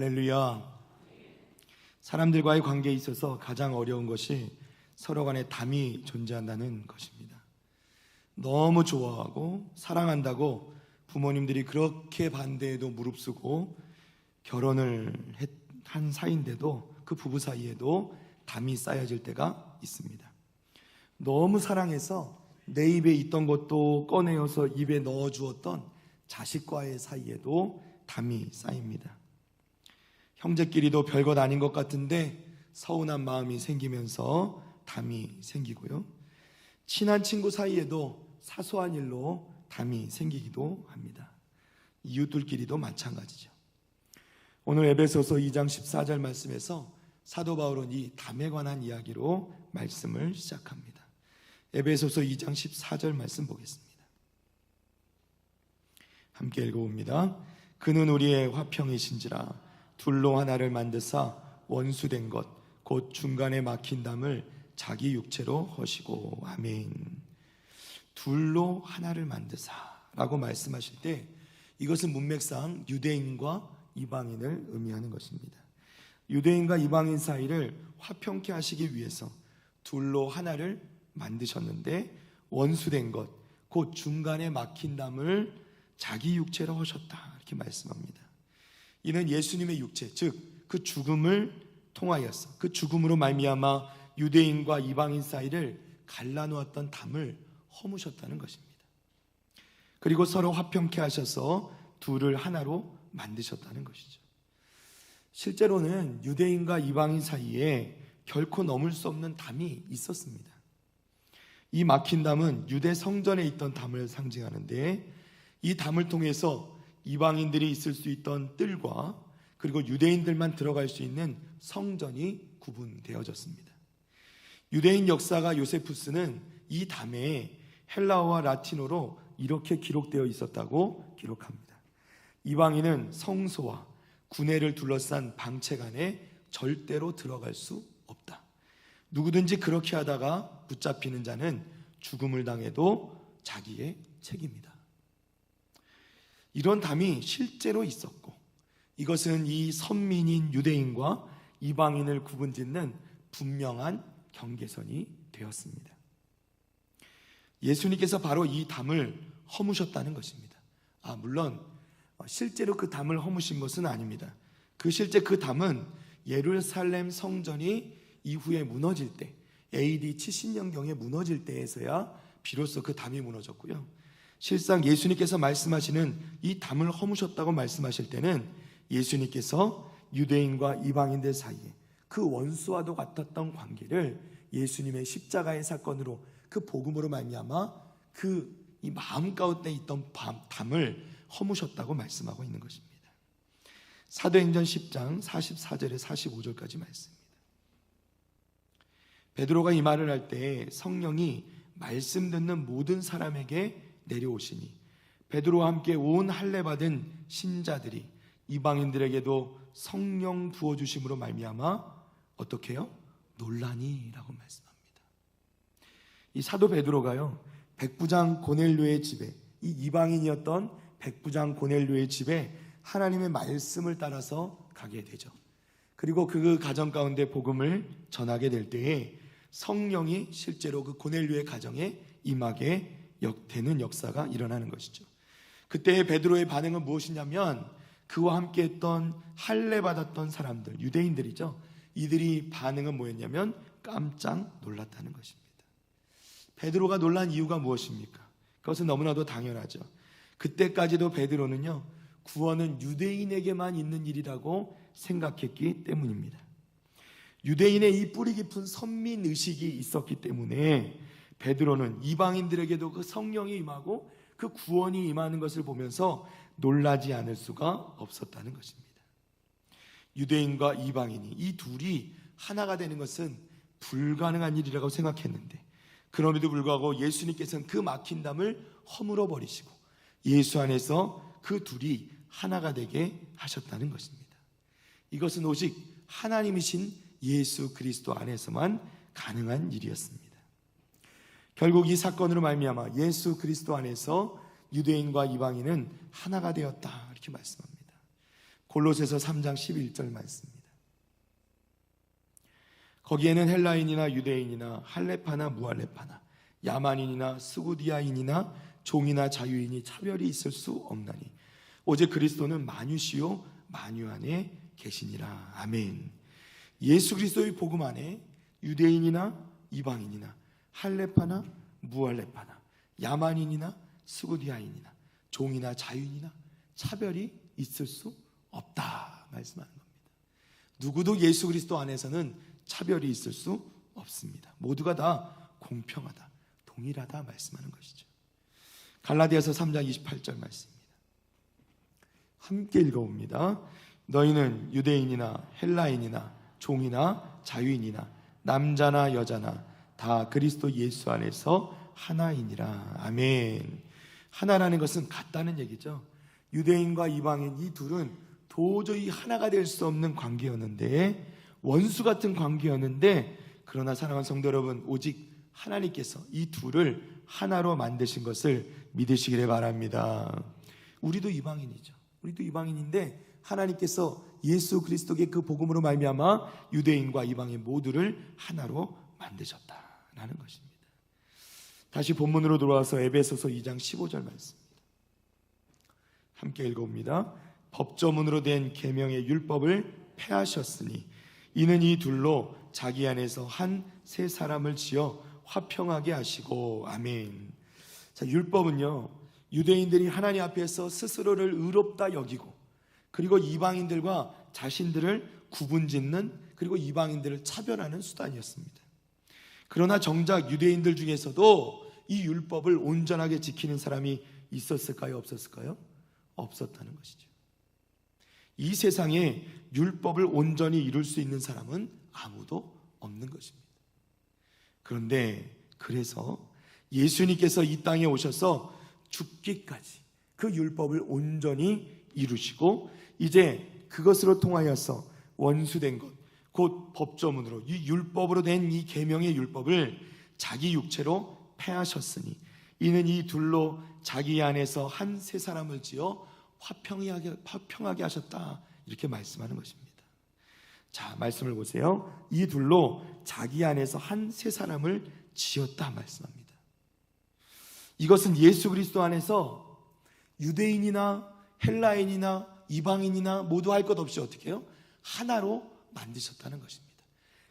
할렐루야. 사람들과의 관계에 있어서 가장 어려운 것이 서로 간에 담이 존재한다는 것입니다. 너무 좋아하고 사랑한다고 부모님들이 그렇게 반대해도 무릅쓰고 결혼을 했- 한 사이인데도 그 부부 사이에도 담이 쌓여질 때가 있습니다. 너무 사랑해서 내 입에 있던 것도 꺼내어서 입에 넣어 주었던 자식과의 사이에도 담이 쌓입니다. 형제끼리도 별것 아닌 것 같은데 서운한 마음이 생기면서 담이 생기고요. 친한 친구 사이에도 사소한 일로 담이 생기기도 합니다. 이웃들끼리도 마찬가지죠. 오늘 에베소서 2장 14절 말씀에서 사도 바울은 이 담에 관한 이야기로 말씀을 시작합니다. 에베소서 2장 14절 말씀 보겠습니다. 함께 읽어봅니다. 그는 우리의 화평이신지라 둘로 하나를 만드사 원수된 것 곧 중간에 막힌 담을 자기 육체로 허시고 아멘. 둘로 하나를 만드사 라고 말씀하실 때 이것은 문맥상 유대인과 이방인을 의미하는 것입니다. 유대인과 이방인 사이를 화평케 하시기 위해서 둘로 하나를 만드셨는데 원수된 것, 곧 중간에 막힌 담을 자기 육체로 하셨다 이렇게 말씀합니다. 이는 예수님의 육체, 즉 그 죽음을 통하여서 그 죽음으로 말미암아 유대인과 이방인 사이를 갈라놓았던 담을 허무셨다는 것입니다. 그리고 서로 화평케 하셔서 둘을 하나로 만드셨다는 것이죠. 실제로는 유대인과 이방인 사이에 결코 넘을 수 없는 담이 있었습니다. 이 막힌 담은 유대 성전에 있던 담을 상징하는데 이 담을 통해서 이방인들이 있을 수 있던 뜰과 그리고 유대인들만 들어갈 수 있는 성전이 구분되어졌습니다. 유대인 역사가 요세푸스는 이 담에 헬라어와 라틴어로 이렇게 기록되어 있었다고 기록합니다. 이방인은 성소와 구내를 둘러싼 방책 안에 절대로 들어갈 수 없다. 누구든지 그렇게 하다가 붙잡히는 자는 죽음을 당해도 자기의 책임이다. 이런 담이 실제로 있었고 이것은 이 선민인 유대인과 이방인을 구분짓는 분명한 경계선이 되었습니다. 예수님께서 바로 이 담을 허무셨다는 것입니다. 아, 물론 실제로 그 담을 허무신 것은 아닙니다. 그 실제 그 담은 예루살렘 성전이 이후에 무너질 때 AD 70년경에 무너질 때에서야 비로소 그 담이 무너졌고요. 실상 예수님께서 말씀하시는 이 담을 허무셨다고 말씀하실 때는 예수님께서 유대인과 이방인들 사이에 그 원수와도 같았던 관계를 예수님의 십자가의 사건으로 그 복음으로 말미암아 그 이 마음 가운데 있던 밤, 담을 허무셨다고 말씀하고 있는 것입니다. 사도행전 10장 44절에 45절까지 말씀입니다. 베드로가 이 말을 할 때 성령이 말씀 듣는 모든 사람에게 내려오시니 베드로와 함께 온 할례 받은 신자들이 이방인들에게도 성령 부어 주심으로 말미암아 어떻게요? 논란이라고 말씀합니다. 이 사도 베드로가요. 백부장 고넬료의 집에 이 이방인이었던 백부장 고넬료의 집에 하나님의 말씀을 따라서 가게 되죠. 그리고 그 가정 가운데 복음을 전하게 될 때에 성령이 실제로 그 고넬료의 가정에 임하게 되는 역사가 일어나는 것이죠. 그때 베드로의 반응은 무엇이냐면 그와 함께 했던 할례 받았던 사람들, 유대인들이죠. 이들이 반응은 뭐였냐면 깜짝 놀랐다는 것입니다. 베드로가 놀란 이유가 무엇입니까? 그것은 너무나도 당연하죠. 그때까지도 베드로는요, 구원은 유대인에게만 있는 일이라고 생각했기 때문입니다. 유대인의 이 뿌리 깊은 선민 의식이 있었기 때문에 베드로는 이방인들에게도 그 성령이 임하고 그 구원이 임하는 것을 보면서 놀라지 않을 수가 없었다는 것입니다. 유대인과 이방인이 이 둘이 하나가 되는 것은 불가능한 일이라고 생각했는데 그럼에도 불구하고 예수님께서는 그 막힌 담을 허물어 버리시고 예수 안에서 그 둘이 하나가 되게 하셨다는 것입니다. 이것은 오직 하나님이신 예수 그리스도 안에서만 가능한 일이었습니다. 결국 이 사건으로 말미암아 예수 그리스도 안에서 유대인과 이방인은 하나가 되었다 이렇게 말씀합니다. 골로새서 3장 11절 말씀입니다. 거기에는 헬라인이나 유대인이나 할레파나 무할레파나 야만인이나 스구디아인이나 종이나 자유인이 차별이 있을 수 없나니 오직 그리스도는 만유시요 만유 안에 계시니라 아멘. 예수 그리스도의 복음 안에 유대인이나 이방인이나 할레파나 무할레파나 야만인이나 스구디아인이나 종이나 자유인이나 차별이 있을 수 없다 말씀하는 겁니다. 누구도 예수 그리스도 안에서는 차별이 있을 수 없습니다. 모두가 다 공평하다, 동일하다 말씀하는 것이죠. 갈라디아서 3장 28절 말씀입니다. 함께 읽어봅니다. 너희는 유대인이나 헬라인이나 종이나 자유인이나 남자나 여자나 다 그리스도 예수 안에서 하나이니라. 아멘. 하나라는 것은 같다는 얘기죠. 유대인과 이방인 이 둘은 도저히 하나가 될 수 없는 관계였는데 원수 같은 관계였는데 그러나 사랑하는 성도 여러분 오직 하나님께서 이 둘을 하나로 만드신 것을 믿으시기를 바랍니다. 우리도 이방인이죠. 우리도 이방인인데 하나님께서 예수 그리스도의 그 복음으로 말미암아 유대인과 이방인 모두를 하나로 만드셨다 라는 것입니다. 다시 본문으로 돌아와서 에베소서 2장 15절 말씀입니다. 함께 읽어봅니다. 법조문으로 된 계명의 율법을 폐하셨으니 이는 이 둘로 자기 안에서 한 세 사람을 지어 화평하게 하시고 아멘. 자, 율법은요. 유대인들이 하나님 앞에서 스스로를 의롭다 여기고 그리고 이방인들과 자신들을 구분짓는 그리고 이방인들을 차별하는 수단이었습니다. 그러나 정작 유대인들 중에서도 이 율법을 온전하게 지키는 사람이 있었을까요? 없었을까요? 없었다는 것이죠. 이 세상에 율법을 온전히 이룰 수 있는 사람은 아무도 없는 것입니다. 그런데 그래서 예수님께서 이 땅에 오셔서 죽기까지 그 율법을 온전히 이루시고 이제 그것으로 통하여서 원수된 것, 곧 법조문으로 이 율법으로 된 이 계명의 율법을 자기 육체로 패하셨으니 이는 이 둘로 자기 안에서 한 세 사람을 지어 화평하게, 화평하게 하셨다 이렇게 말씀하는 것입니다. 자 말씀을 보세요. 이 둘로 자기 안에서 한 세 사람을 지었다 말씀합니다. 이것은 예수 그리스도 안에서 유대인이나 헬라인이나 이방인이나 모두 할 것 없이 어떻게 해요? 하나로 만드셨다는 것입니다.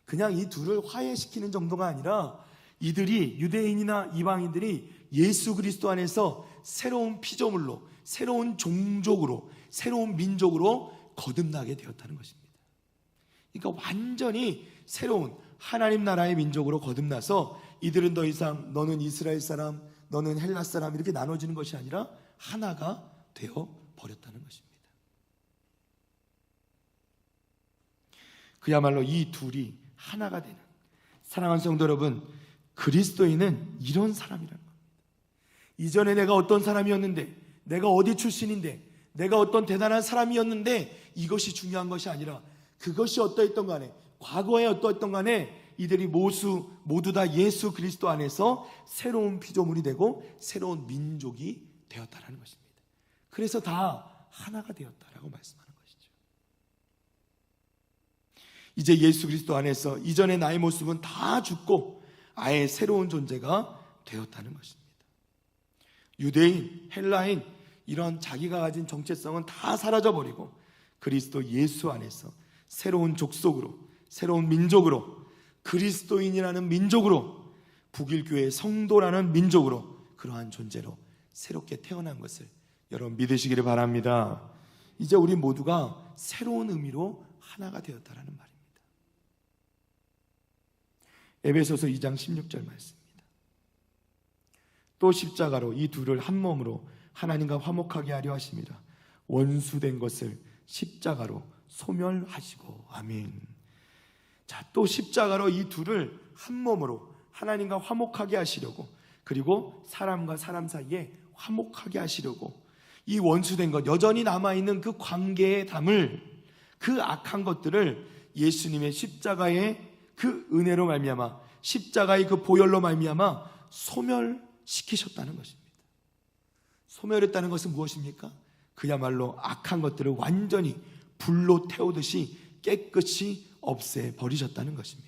그냥 이 둘을 화해시키는 정도가 아니라 이들이 유대인이나 이방인들이 예수 그리스도 안에서 새로운 피조물로 새로운 종족으로 새로운 민족으로 거듭나게 되었다는 것입니다. 그러니까 완전히 새로운 하나님 나라의 민족으로 거듭나서 이들은 더 이상 너는 이스라엘 사람, 너는 헬라 사람 이렇게 나눠지는 것이 아니라 하나가 되어 버렸다는 것입니다. 그야말로 이 둘이 하나가 되는 사랑하는 성도 여러분, 그리스도인은 이런 사람이라는 겁니다. 이전에 내가 어떤 사람이었는데, 내가 어디 출신인데, 내가 어떤 대단한 사람이었는데 이것이 중요한 것이 아니라 그것이 어떠했던 간에 과거에 어떠했던 간에 이들이 모수 모두 다 예수 그리스도 안에서 새로운 피조물이 되고 새로운 민족이 되었다라는 것입니다. 그래서 다 하나가 되었다라고 것 이제 예수 그리스도 안에서 이전의 나의 모습은 다 죽고 아예 새로운 존재가 되었다는 것입니다. 유대인, 헬라인 이런 자기가 가진 정체성은 다 사라져 버리고 그리스도 예수 안에서 새로운 족속으로 새로운 민족으로 그리스도인이라는 민족으로 북일교의 성도라는 민족으로 그러한 존재로 새롭게 태어난 것을 여러분 믿으시기를 바랍니다. 이제 우리 모두가 새로운 의미로 하나가 되었다라는 말입니다. 에베소서 2장 16절 말씀입니다. 또 십자가로 이 둘을 한 몸으로 하나님과 화목하게 하려 하십니다. 원수된 것을 십자가로 소멸하시고 아멘. 자, 또 십자가로 이 둘을 한 몸으로 하나님과 화목하게 하시려고 그리고 사람과 사람 사이에 화목하게 하시려고 이 원수된 것 여전히 남아 있는 그 관계에 담을 그 악한 것들을 예수님의 십자가의 그 은혜로 말미암아 십자가의 그 보혈로 말미암아 소멸시키셨다는 것입니다. 소멸했다는 것은 무엇입니까? 그야말로 악한 것들을 완전히 불로 태우듯이 깨끗이 없애 버리셨다는 것입니다.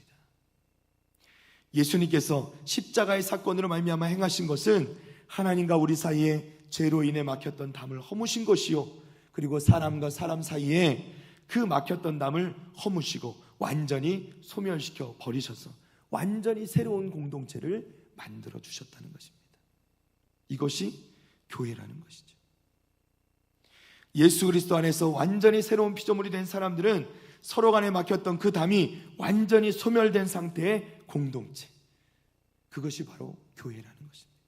예수님께서 십자가의 사건으로 말미암아 행하신 것은 하나님과 우리 사이에 죄로 인해 막혔던 담을 허무신 것이요 그리고 사람과 사람 사이에 그 막혔던 담을 허무시고 완전히 소멸시켜 버리셔서 완전히 새로운 공동체를 만들어 주셨다는 것입니다. 이것이 교회라는 것이죠. 예수 그리스도 안에서 완전히 새로운 피조물이 된 사람들은 서로 간에 막혔던 그 담이 완전히 소멸된 상태의 공동체. 그것이 바로 교회라는 것입니다.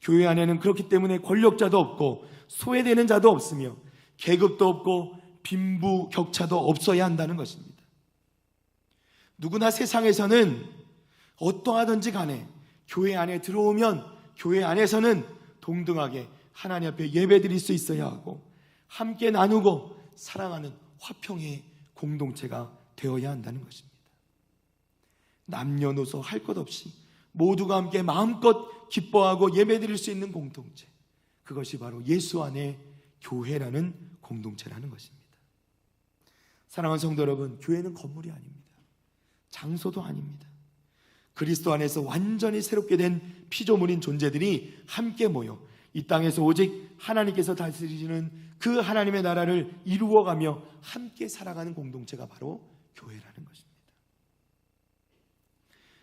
교회 안에는 그렇기 때문에 권력자도 없고 소외되는 자도 없으며 계급도 없고 빈부 격차도 없어야 한다는 것입니다. 누구나 세상에서는 어떠하든지 간에 교회 안에 들어오면 교회 안에서는 동등하게 하나님 앞에 예배 드릴 수 있어야 하고 함께 나누고 사랑하는 화평의 공동체가 되어야 한다는 것입니다. 남녀노소 할 것 없이 모두가 함께 마음껏 기뻐하고 예배 드릴 수 있는 공동체. 그것이 바로 예수 안에 교회라는 공동체라는 것입니다. 사랑하는 성도 여러분, 교회는 건물이 아닙니다. 장소도 아닙니다. 그리스도 안에서 완전히 새롭게 된 피조물인 존재들이 함께 모여 이 땅에서 오직 하나님께서 다스리시는 그 하나님의 나라를 이루어가며 함께 살아가는 공동체가 바로 교회라는 것입니다.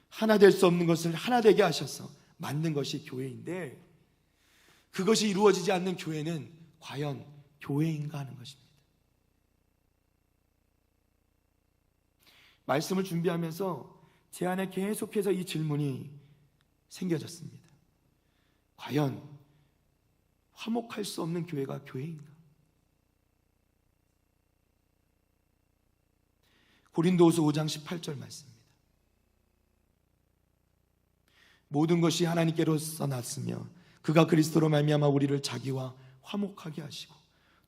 하나 될 수 없는 것을 하나 되게 하셔서 만든 것이 교회인데 그것이 이루어지지 않는 교회는 과연 교회인가 하는 것입니다. 말씀을 준비하면서 제 안에 계속해서 이 질문이 생겨졌습니다. 과연 화목할 수 없는 교회가 교회인가? 고린도후서 5장 18절 말씀입니다. 모든 것이 하나님께로서 났으며 그가 그리스도로 말미암아 우리를 자기와 화목하게 하시고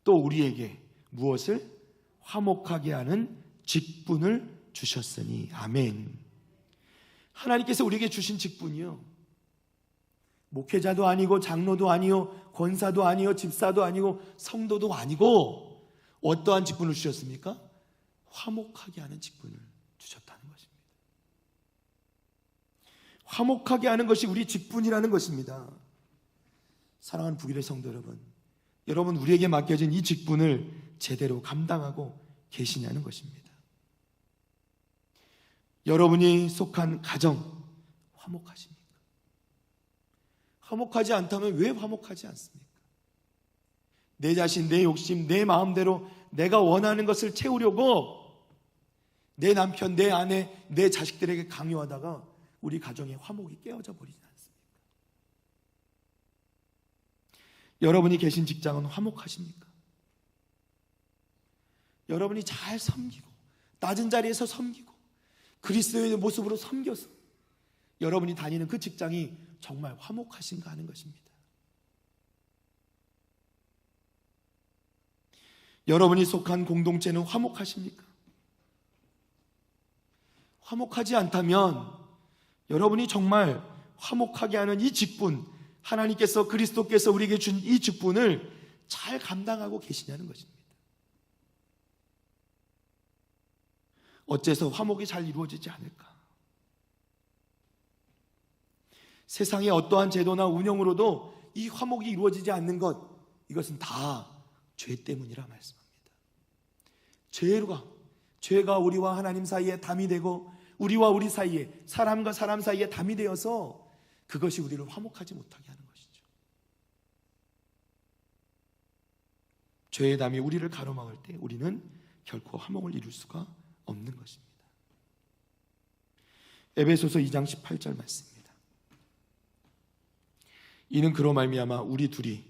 또 우리에게 무엇을 화목하게 하는 직분을 주셨으니 아멘. 하나님께서 우리에게 주신 직분이요. 목회자도 아니고 장로도 아니요 권사도 아니요 집사도 아니고 성도도 아니고 어떠한 직분을 주셨습니까? 화목하게 하는 직분을 주셨다는 것입니다. 화목하게 하는 것이 우리 직분이라는 것입니다. 사랑하는 북일의 성도 여러분, 여러분 우리에게 맡겨진 이 직분을 제대로 감당하고 계시냐는 것입니다. 여러분이 속한 가정 화목하십니까? 화목하지 않다면 왜 화목하지 않습니까? 내 자신, 내 욕심, 내 마음대로 내가 원하는 것을 채우려고 내 남편, 내 아내, 내 자식들에게 강요하다가 우리 가정의 화목이 깨어져 버리지 않습니까? 여러분이 계신 직장은 화목하십니까? 여러분이 잘 섬기고 낮은 자리에서 섬기고 그리스도의 모습으로 섬겨서 여러분이 다니는 그 직장이 정말 화목하신가 하는 것입니다. 여러분이 속한 공동체는 화목하십니까? 화목하지 않다면 여러분이 정말 화목하게 하는 이 직분, 하나님께서 그리스도께서 우리에게 준 이 직분을 잘 감당하고 계시냐는 것입니다. 어째서 화목이 잘 이루어지지 않을까? 세상의 어떠한 제도나 운영으로도 이 화목이 이루어지지 않는 것, 이것은 다 죄 때문이라 말씀합니다. 죄가, 죄가 우리와 하나님 사이에 담이 되고, 우리와 우리 사이에, 사람과 사람 사이에 담이 되어서 그것이 우리를 화목하지 못하게 하는 것이죠. 죄의 담이 우리를 가로막을 때 우리는 결코 화목을 이룰 수가 없는 것입니다. 에베소서 2장 18절 말씀입니다. 이는 그로 말미암아 우리 둘이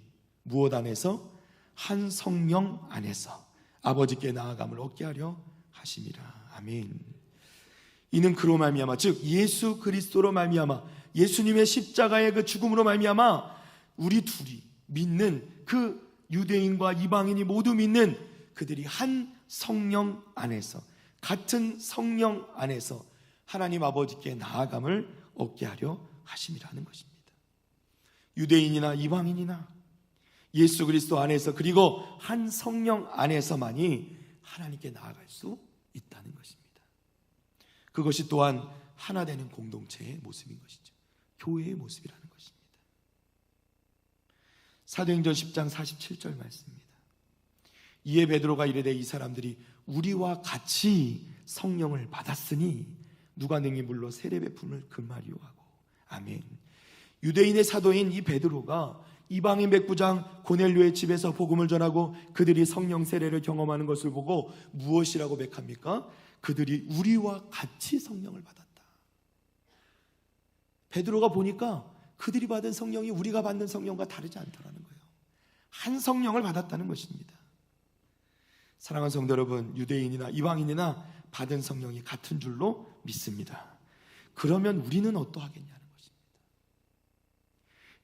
무엇 안에서 한 성령 안에서 아버지께 나아감을 얻게 하려 하심이라. 아멘. 이는 그로 말미암아 즉 예수 그리스도로 말미암아 예수님의 십자가의 그 죽음으로 말미암아 우리 둘이 믿는 그 유대인과 이방인이 모두 믿는 그들이 한 성령 안에서 같은 성령 안에서 하나님 아버지께 나아감을 얻게 하려 하심이라는 것입니다. 유대인이나 이방인이나 예수 그리스도 안에서 그리고 한 성령 안에서만이 하나님께 나아갈 수 있다는 것입니다. 그것이 또한 하나 되는 공동체의 모습인 것이죠. 교회의 모습이라는 것입니다. 사도행전 10장 47절 말씀입니다. 이에 베드로가 이르되 이 사람들이 우리와 같이 성령을 받았으니 누가 능히 물러 세례 베품을 금하리요 하고 아멘. 유대인의 사도인 이 베드로가 이방인 백부장 고넬료의 집에서 복음을 전하고 그들이 성령 세례를 경험하는 것을 보고 무엇이라고 백합니까? 그들이 우리와 같이 성령을 받았다. 베드로가 보니까 그들이 받은 성령이 우리가 받는 성령과 다르지 않다라는 거예요. 한 성령을 받았다는 것입니다. 사랑하는 성도 여러분, 유대인이나 이방인이나 받은 성령이 같은 줄로 믿습니다. 그러면 우리는 어떠하겠냐는 것입니다.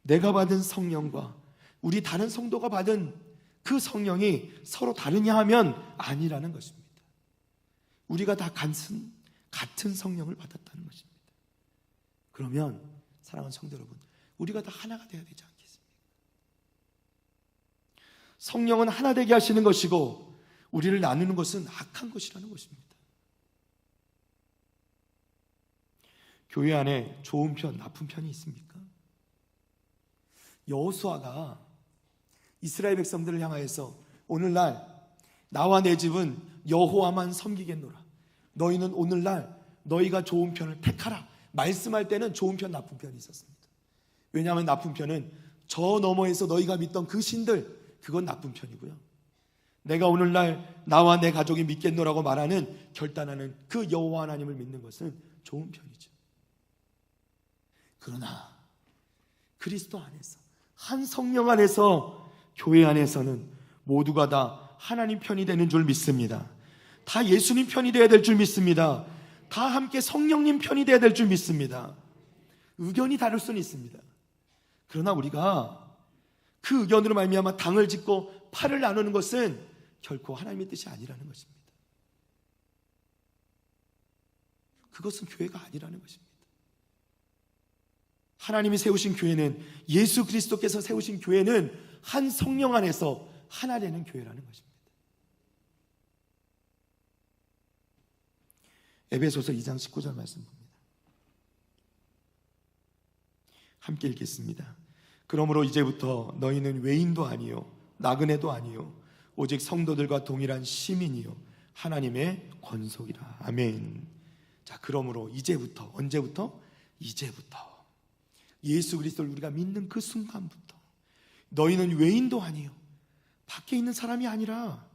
내가 받은 성령과 우리 다른 성도가 받은 그 성령이 서로 다르냐 하면 아니라는 것입니다. 우리가 다 같은, 같은 성령을 받았다는 것입니다. 그러면 사랑하는 성도 여러분, 우리가 다 하나가 되어야 되지 않겠습니까? 성령은 하나 되게 하시는 것이고 우리를 나누는 것은 악한 것이라는 것입니다. 교회 안에 좋은 편, 나쁜 편이 있습니까? 여호수아가 이스라엘 백성들을 향하여서 오늘날 나와 내 집은 여호와만 섬기겠노라. 너희는 오늘날 너희가 좋은 편을 택하라. 말씀할 때는 좋은 편, 나쁜 편이 있었습니다. 왜냐하면 나쁜 편은 저 너머에서 너희가 믿던 그 신들 그건 나쁜 편이고요. 내가 오늘날 나와 내 가족이 믿겠노라고 말하는 결단하는 그 여호와 하나님을 믿는 것은 좋은 편이죠. 그러나 그리스도 안에서 한 성령 안에서 교회 안에서는 모두가 다 하나님 편이 되는 줄 믿습니다. 다 예수님 편이 되어야 될 줄 믿습니다. 다 함께 성령님 편이 되어야 될 줄 믿습니다. 의견이 다를 수는 있습니다. 그러나 우리가 그 의견으로 말미암아 당을 짓고 팔을 나누는 것은 결코 하나님의 뜻이 아니라는 것입니다. 그것은 교회가 아니라는 것입니다. 하나님이 세우신 교회는 예수 그리스도께서 세우신 교회는 한 성령 안에서 하나 되는 교회라는 것입니다. 에베소서 2장 19절 말씀 봅니다. 함께 읽겠습니다. 그러므로 이제부터 너희는 외인도 아니요 나그네도 아니요 오직 성도들과 동일한 시민이요 하나님의 권속이라. 아멘. 자, 그러므로 이제부터 언제부터? 이제부터 예수 그리스도를 우리가 믿는 그 순간부터 너희는 외인도 아니요 밖에 있는 사람이 아니라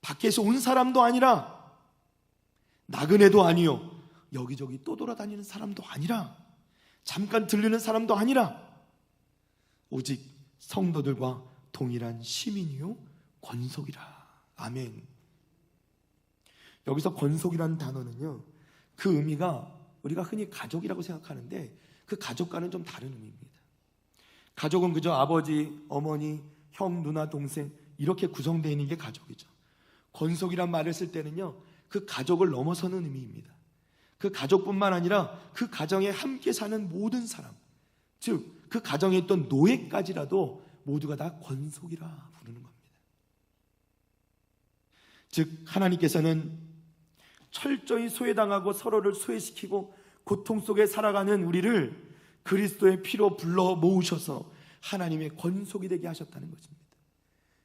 밖에서 온 사람도 아니라 나그네도 아니요. 여기저기 또 돌아다니는 사람도 아니라 잠깐 들르는 사람도 아니라 오직 성도들과 동일한 시민이요 권속이라. 아멘. 여기서 권속이라는 단어는요. 그 의미가 우리가 흔히 가족이라고 생각하는데 그 가족과는 좀 다른 의미입니다. 가족은 그저 아버지, 어머니, 형, 누나, 동생 이렇게 구성되어 있는 게 가족이죠. 권속이란 말을 쓸 때는요. 그 가족을 넘어서는 의미입니다. 그 가족뿐만 아니라 그 가정에 함께 사는 모든 사람, 즉 그 가정에 있던 노예까지라도 모두가 다 권속이라 부르는 겁니다. 즉 하나님께서는 철저히 소외당하고 서로를 소외시키고 고통 속에 살아가는 우리를 그리스도의 피로 불러 모으셔서 하나님의 권속이 되게 하셨다는 것입니다.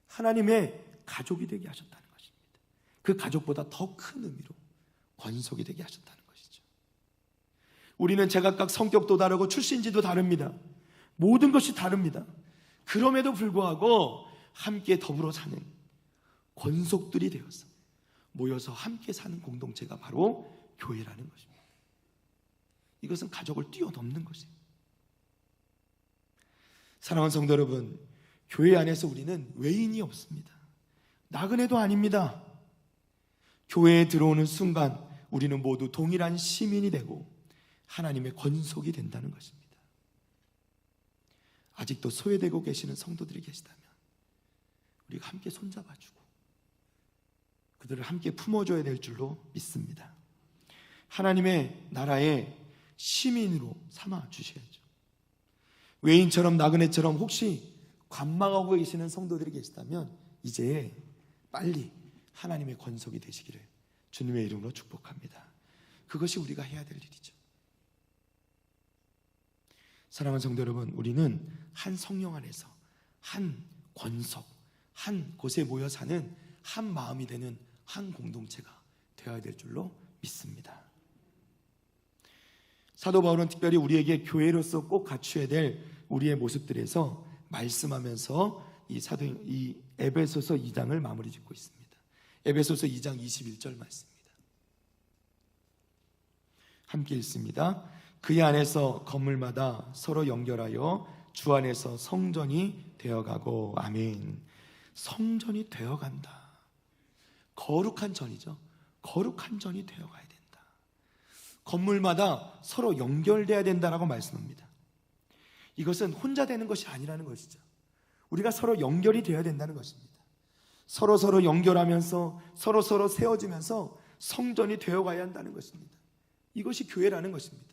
하나님의 가족이 되게 하셨다는 것입니다. 그 가족보다 더 큰 의미로 권속이 되게 하셨다는 것이죠. 우리는 제각각 성격도 다르고 출신지도 다릅니다. 모든 것이 다릅니다. 그럼에도 불구하고 함께 더불어 사는 권속들이 되어서 모여서 함께 사는 공동체가 바로 교회라는 것입니다. 이것은 가족을 뛰어넘는 것이에요. 사랑하는 성도 여러분, 교회 안에서 우리는 외인이 없습니다. 나그네도 아닙니다. 교회에 들어오는 순간 우리는 모두 동일한 시민이 되고 하나님의 권속이 된다는 것입니다. 아직도 소외되고 계시는 성도들이 계시다면 우리가 함께 손잡아주고 그들을 함께 품어줘야 될 줄로 믿습니다. 하나님의 나라의 시민으로 삼아 주셔야죠. 외인처럼 나그네처럼 혹시 관망하고 계시는 성도들이 계시다면 이제 빨리 하나님의 권속이 되시기를 주님의 이름으로 축복합니다. 그것이 우리가 해야 될 일이죠. 사랑하는 성도 여러분, 우리는 한 성령 안에서 한 권속, 한 곳에 모여 사는 한 마음이 되는 한 공동체가 되어야 될 줄로 믿습니다. 사도 바울은 특별히 우리에게 교회로서 꼭 갖춰야 될 우리의 모습들에서 말씀하면서 이 사도 이 에베소서 2장을 마무리 짓고 있습니다. 에베소서 2장 21절 말씀입니다. 함께 읽습니다. 그 안에서 건물마다 서로 연결하여 주 안에서 성전이 되어가고 아멘. 성전이 되어간다. 거룩한 전이죠. 거룩한 전이 되어 가야 된다. 건물마다 서로 연결돼야 된다라고 말씀합니다. 이것은 혼자 되는 것이 아니라는 것이죠. 우리가 서로 연결이 되어야 된다는 것입니다. 서로 서로 연결하면서 서로 서로 세워지면서 성전이 되어 가야 한다는 것입니다. 이것이 교회라는 것입니다.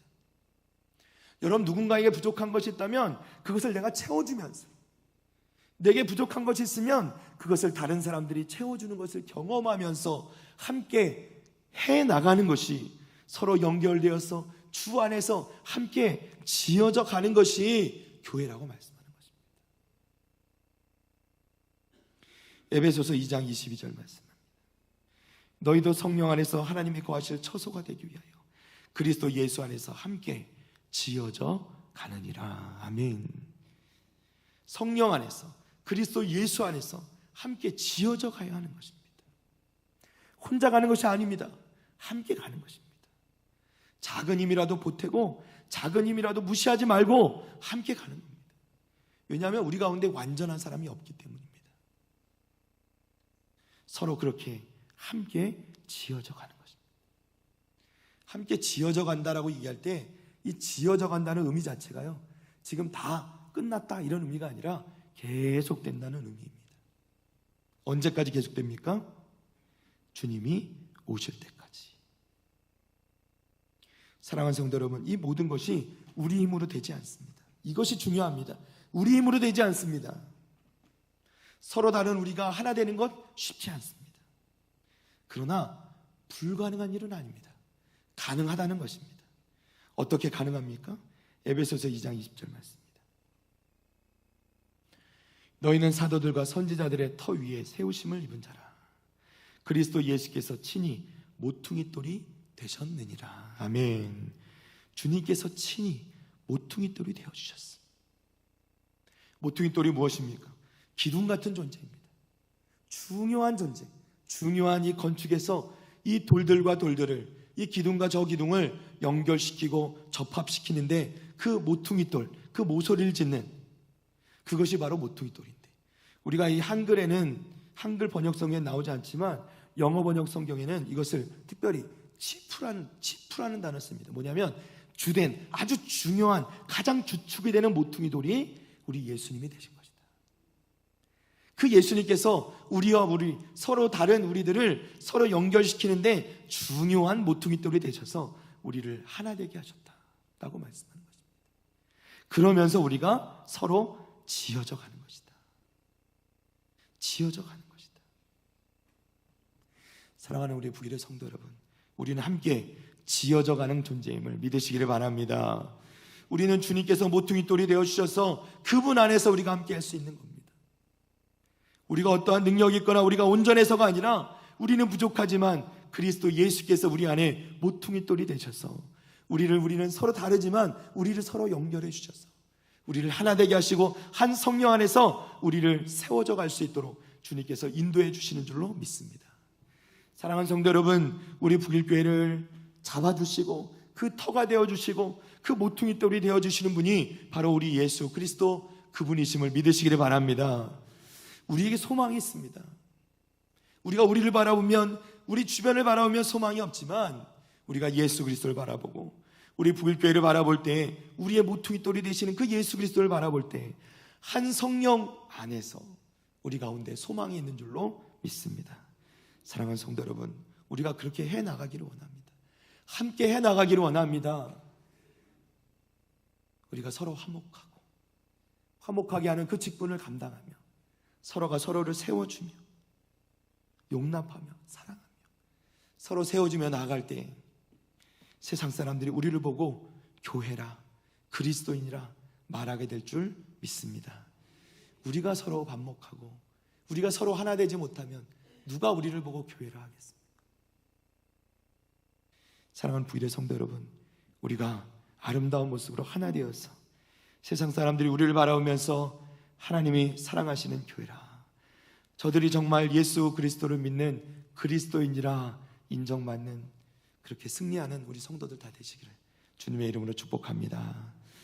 여러분 누군가에게 부족한 것이 있다면 그것을 내가 채워주면서 내게 부족한 것이 있으면 그것을 다른 사람들이 채워주는 것을 경험하면서 함께 해 나가는 것이 서로 연결되어서 주 안에서 함께 지어져 가는 것이 교회라고 말씀하는 것입니다. 에베소서 2장 22절 말씀합니다. 너희도 성령 안에서 하나님의 거하실 처소가 되기 위하여 그리스도 예수 안에서 함께 지어져 가느니라. 아멘. 성령 안에서 그리스도 예수 안에서 함께 지어져 가야 하는 것입니다. 혼자 가는 것이 아닙니다. 함께 가는 것입니다. 작은 힘이라도 보태고 작은 힘이라도 무시하지 말고 함께 가는 겁니다. 왜냐하면 우리 가운데 완전한 사람이 없기 때문입니다. 서로 그렇게 함께 지어져 가는 것입니다. 함께 지어져 간다라고 얘기할 때 이 지어져 간다는 의미 자체가요. 지금 다 끝났다 이런 의미가 아니라 계속된다는 의미입니다. 언제까지 계속됩니까? 주님이 오실 때까지. 사랑하는 성도 여러분, 이 모든 것이 우리 힘으로 되지 않습니다. 이것이 중요합니다. 우리 힘으로 되지 않습니다. 서로 다른 우리가 하나 되는 것 쉽지 않습니다. 그러나 불가능한 일은 아닙니다. 가능하다는 것입니다. 어떻게 가능합니까? 에베소서 2장 20절 말씀입니다. 너희는 사도들과 선지자들의 터 위에 세우심을 입은 자라. 그리스도 예수께서 친히 모퉁이 돌이 되셨느니라. 아멘. 주님께서 친히 모퉁이 돌이 되어 주셨습니다. 모퉁이 돌이 무엇입니까? 기둥 같은 존재입니다. 중요한 존재. 중요한 이 건축에서 이 돌들과 돌들을 이 기둥과 저 기둥을 연결시키고 접합시키는데 그 모퉁이 돌, 그 모서리를 짓는 그것이 바로 모퉁이 돌인데 우리가 이 한글에는 한글 번역성에 나오지 않지만 영어 번역 성경에는 이것을 특별히 치프라는 치프라는 단어 씁니다. 뭐냐면 주된 아주 중요한 가장 주축이 되는 모퉁이 돌이 우리 예수님이 되신 것이다. 그 예수님께서 우리와 우리 서로 다른 우리들을 서로 연결시키는데 중요한 모퉁이 돌이 되셔서 우리를 하나 되게 하셨다라고 말씀하는 것입니다. 그러면서 우리가 서로 지어져 가는 것이다. 지어져 가는 것이다. 사랑하는 우리 부기의 성도 여러분, 우리는 함께 지어져 가는 존재임을 믿으시기를 바랍니다. 우리는 주님께서 모퉁이 돌이 되어 주셔서 그분 안에서 우리가 함께 할 수 있는 겁니다. 우리가 어떠한 능력이 있거나 우리가 온전해서가 아니라 우리는 부족하지만 그리스도 예수께서 우리 안에 모퉁이 돌이 되셔서 우리를 우리는 서로 다르지만 우리를 서로 연결해 주셔서 우리를 하나 되게 하시고 한 성령 안에서 우리를 세워져 갈 수 있도록 주님께서 인도해 주시는 줄로 믿습니다. 사랑하는 성도 여러분, 우리 북일교회를 잡아주시고 그 터가 되어주시고 그 모퉁이 돌이 되어주시는 분이 바로 우리 예수 그리스도 그분이심을 믿으시기를 바랍니다. 우리에게 소망이 있습니다. 우리가 우리를 바라보면 우리 주변을 바라보면 소망이 없지만 우리가 예수 그리스도를 바라보고 우리 북일교회를 바라볼 때 우리의 모퉁이 돌이 되시는 그 예수 그리스도를 바라볼 때 한 성령 안에서 우리 가운데 소망이 있는 줄로 믿습니다. 사랑하는 성도 여러분, 우리가 그렇게 해 나가기를 원합니다. 함께 해 나가기를 원합니다. 우리가 서로 화목하고 화목하게 하는 그 직분을 감당하며 서로가 서로를 세워주며 용납하며 사랑하며 서로 세워주며 나아갈 때 세상 사람들이 우리를 보고 교회라 그리스도인이라 말하게 될 줄 믿습니다. 우리가 서로 반목하고 우리가 서로 하나 되지 못하면 누가 우리를 보고 교회라 하겠습니까? 사랑하는 부일의 성도 여러분, 우리가 아름다운 모습으로 하나 되어서 세상 사람들이 우리를 바라보면서 하나님이 사랑하시는 교회라. 저들이 정말 예수 그리스도를 믿는 그리스도인이라 인정받는 그렇게 승리하는 우리 성도들 다 되시기를 주님의 이름으로 축복합니다.